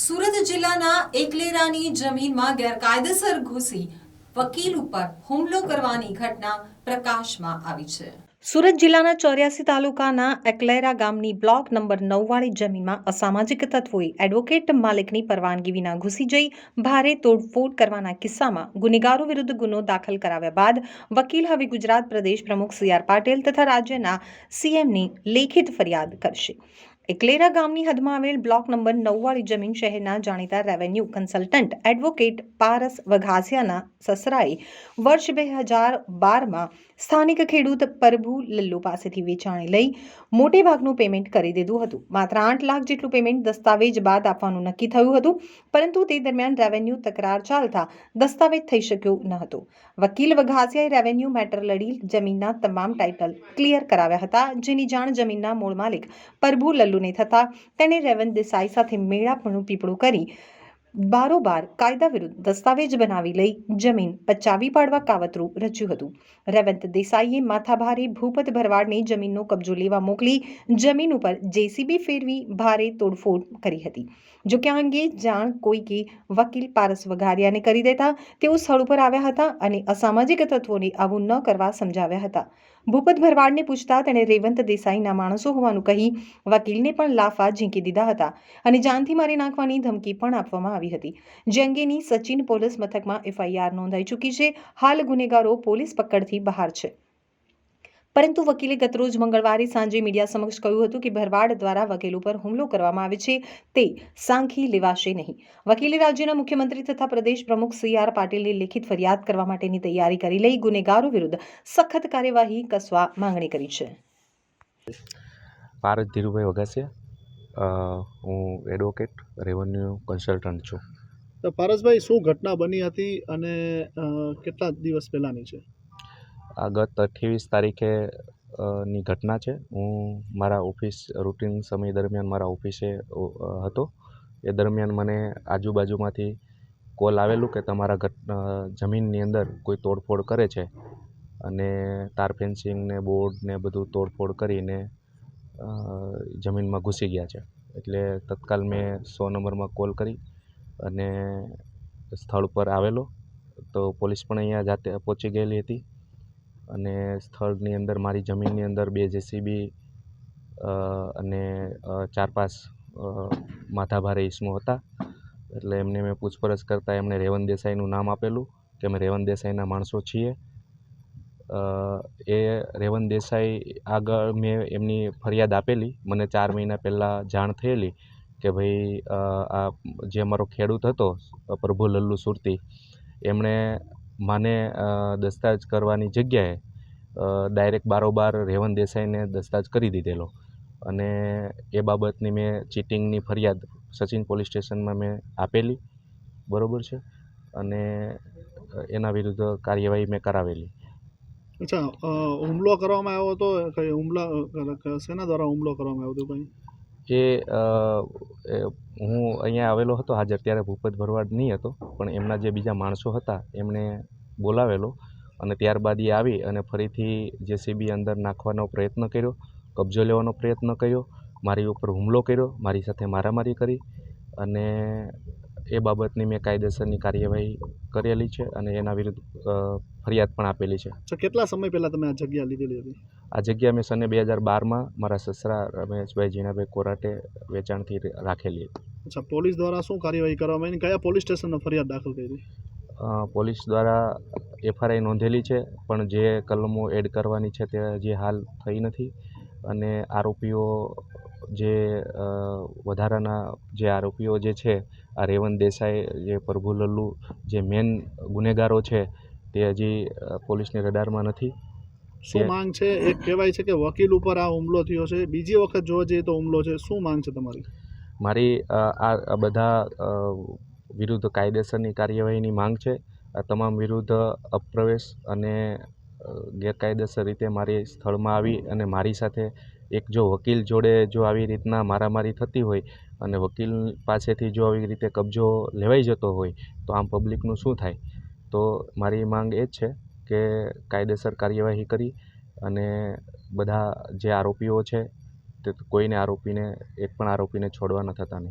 સુરત જિલ્લાના એકલેરાની જમીનમાં ગેરકાયદેસર ઘૂસી વકીલ ઉપર હુમલો કરવાની ઘટના પ્રકાશમાં આવી છે. સુરત જિલ્લાના ચોર્યાસી તાલુકાના એકલેરા ગામની બ્લોક નંબર નવવાળી જમીનમાં અસામાજિક તત્વોએ એડવોકેટ માલિકની પરવાનગી વિના ઘૂસી જઈ ભારે તોડફોડ કરવાના કિસ્સામાં ગુનેગારો વિરુદ્ધ ગુનો દાખલ કરાવ્યા બાદ વકીલ હવે ગુજરાત પ્રદેશ પ્રમુખ સી આર પાટીલ તથા રાજ્યના સીએમની લેખિત ફરિયાદ કરશે. એકલેરા ગામની હદમાં આવેલ બ્લોક નંબર નવવાળી જમીન શહેરના જાણીતા રેવન્યુ કન્સલ્ટન્ટ એડવોકેટ પારસ વઘાસિયાના સસરાએ વર્ષ બે હજાર બારમાં સ્થાનિક ખેડૂત પરભુ લલ્લુ પાસેથી વેચાણે લઈ મોટે ભાગનું પેમેન્ટ કરી દીધું હતું. માત્ર આઠ લાખ જેટલું પેમેન્ટ દસ્તાવેજ બાદ આપવાનું નક્કી થયું હતું, પરંતુ તે દરમિયાન રેવન્યુ તકરાર ચાલતા દસ્તાવેજ થઈ શક્યો ન હતો. વકીલ વઘાસિયાએ રેવન્યુ મેટર લડી જમીનના તમામ ટાઇટલ ક્લિયર કરાવ્યા હતા, જેની જાણ જમીનના મૂળ માલિક પરભુ લલ્લુને થતાં. તેણે રેવંત દેસાઈ સાથે મેળાપણું પીપળું કરી બારોબાર કાયદા વિરુદ્ધ દસ્તાવેજ બનાવી લઈ જમીન પચાવી પાડવા કાવતરું રચ્યું હતું. રેવંત દેસાઈએ માથાભારે ભૂપત ભરવાડને જમીનનો કબજો લેવા મોકલી જમીન ઉપર જેસીબી ફેરવી ભારે તોડફોડ કરી હતી. જો કે અંગે જાણ કોઈ કે વકીલ પારસ વઘારિયાને કરી દેતા. તેઓ સ્થળ ઉપર આવ્યા હતા અને અસામાજિક તત્વોને આવું ન કરવા સમજાવ્યા હતા. ભૂપત ભરવાડને પૂછતા તેણે રેવંત દેસાઈના માણસો હોવાનું કહી વકીલને પણ લાફા ઝીંકી દીધા હતા અને જાનથી મારી નાખવાની ધમકી પણ આપવામાં આવી હતી. જે અંગેની સચિન પોલીસ મથકમાં એફઆઈઆર નોંધાઈ ચૂકી છે. હાલ ગુનેગારો પોલીસ પકડથી બહાર છે. પરંતુ વકીલે ગતરોજ મંગળવારે સાંજે મીડિયા સમક્ષ કહ્યું હતું કે ભરવાડ દ્વારા વકીલ ઉપર હુમલો કરવામાં આવે છે તે સાંખી લેવાશે નહીં. વકીલે રાજ્યના મુખ્યમંત્રી તથા પ્રદેશ પ્રમુખ સી આર પાટીલને લેખિત ફરિયાદ કરવા માટેની તૈયારી કરી લઈ ગુનેગારો વિરુદ્ધ સખત કાર્યવાહી કસવા માંગણી કરી છે. પારસ ધીરુભાઈ વઘાસિયા હું એડવોકેટ રેવન્યુ કન્સલ્ટન્ટ છું. તો પારસભાઈ શું ઘટના બની હતી અને કેટલા દિવસ પહેલાંની છે? આ ગત અઠ્યાવીસ તારીખે ની ઘટના છે. હું મારા ઓફિસ રૂટિન સમય દરમિયાન મારા ઓફિસે હતો. એ દરમિયાન મને આજુબાજુમાંથી કોલ આવેલું કે તમારા ઘટ જમીનની અંદર કોઈ તોડફોડ કરે છે. અને તાર ફેન્સિંગ ને બોર્ડ ને બધું તોડફોડ કરીને જમીનમાં ઘૂસી ગયા છે. એટલે તત્કાલ મેં સો નંબરમાં કોલ કરી અને સ્થળ પર આવેલો. તો પોલીસ પણ અહીંયા જાતે પહોંચી ગયેલી હતી. અને સ્થળની અંદર, મારી જમીનની અંદર બે જેસીબી અને ચાર પાંચ માથાભારે ઈસમો હતા. એટલે એમને મેં પૂછપરછ કરતાં એમણે રેવન દેસાઈનું નામ આપેલું કે અમે રેવન દેસાઈના માણસો છીએ. એ રેવન દેસાઈ આગળ મેં એમની ફરિયાદ આપેલી. મને ચાર મહિના પહેલાં જાણ થયેલી કે ભાઈ આ જે અમારો ખેડૂત હતો, પ્રભુ લલ્લુ સુરતી, એમણે મને દસ્તાવેજ કરવાની જગ્યાએ ડાયરેક્ટ બારોબાર રેવન દેસાઈને દસ્તાવેજ કરી દીધેલો. અને એ બાબતની મેં ચીટિંગની ફરિયાદ સચિન પોલીસ સ્ટેશનમાં મેં આપેલી, બરોબર છે? અને એના વિરુદ્ધ કાર્યવાહી મેં કરાવેલી. અચ્છા હુમલો કરવામાં આવ્યો હતો? કઈ હુમલા સેના દ્વારા હુમલો કરવામાં આવ્યો હતો કંઈ? એ, હું અહીંયા આવેલો હતો, હાજર ત્યારે ભૂપત ભરવાડ નહીં હતો, પણ એમના જે બીજા માણસો હતા, એમણે બોલાવેલો અને ત્યારબાદ એ આવી અને ફરીથી જેસીબી અંદર નાખવાનો પ્રયત્ન કર્યો, કબજો લેવાનો પ્રયત્ન કર્યો, મારી ઉપર હુમલો કર્યો, મારી સાથે મારામારી કરી અને એ બાબતની મેં કાયદેસરની કાર્યવાહી કરેલી છે અને એના વિરુદ્ધ ફરિયાદ પણ આપેલી છે. અચ્છા કેટલા સમય પહેલાં તમે આ જગ્યા લીધેલી હતી? આ જગ્યા મેં સને બે હજાર બારમાં મારા સસરા રમેશભાઈ જીણાભાઈ કોરાટે વેચાણથી રાખેલી હતી. અચ્છા પોલીસ દ્વારા શું કાર્યવાહી કરવામાં આવી કયા પોલીસ સ્ટેશનમાં ફરિયાદ દાખલ કરી? પોલીસ દ્વારા એફઆરઆઈ નોંધેલી છે પણ જે કલમો એડ કરવાની છે તે હજી હાલ થઈ નથી. અને આરોપીઓ જે વધારાના જે આરોપીઓ જે છે આ રેવંત દેસાઈ જે પ્રભુ લલ્લુ જે મેન ગુનેગારો છે તે હજી પોલીસની રડારમાં નથી. શું માંગ છે? એક કહેવાય છે કે વકીલ ઉપર આ હુમલો થયો છે. બીજી વખત જોવા જઈએ તો હુમલો છે. શું માંગ છે તમારી? મારી આ બધા વિરુદ્ધ કાયદેસરની કાર્યવાહીની માંગ છે. આ તમામ વિરુદ્ધ અપ્રવેશ અને ગેરકાયદેસર રીતે મારી સ્થળમાં આવી અને મારી સાથે એક જો વકીલ જોડે જો આવી રીતના મારામારી થતી હોય અને વકીલ પાસેથી જો આવી રીતે કબજો લેવાઈ જતો હોય તો આમ પબ્લિકનું શું થાય? તો મારી માંગ એ જ છે કે કાયદેસર કાર્યવાહી કરી અને બધા જે આરોપીઓ છે તે કોઈને આરોપીને, એક પણ આરોપીને છોડવા ન થતા નહીં.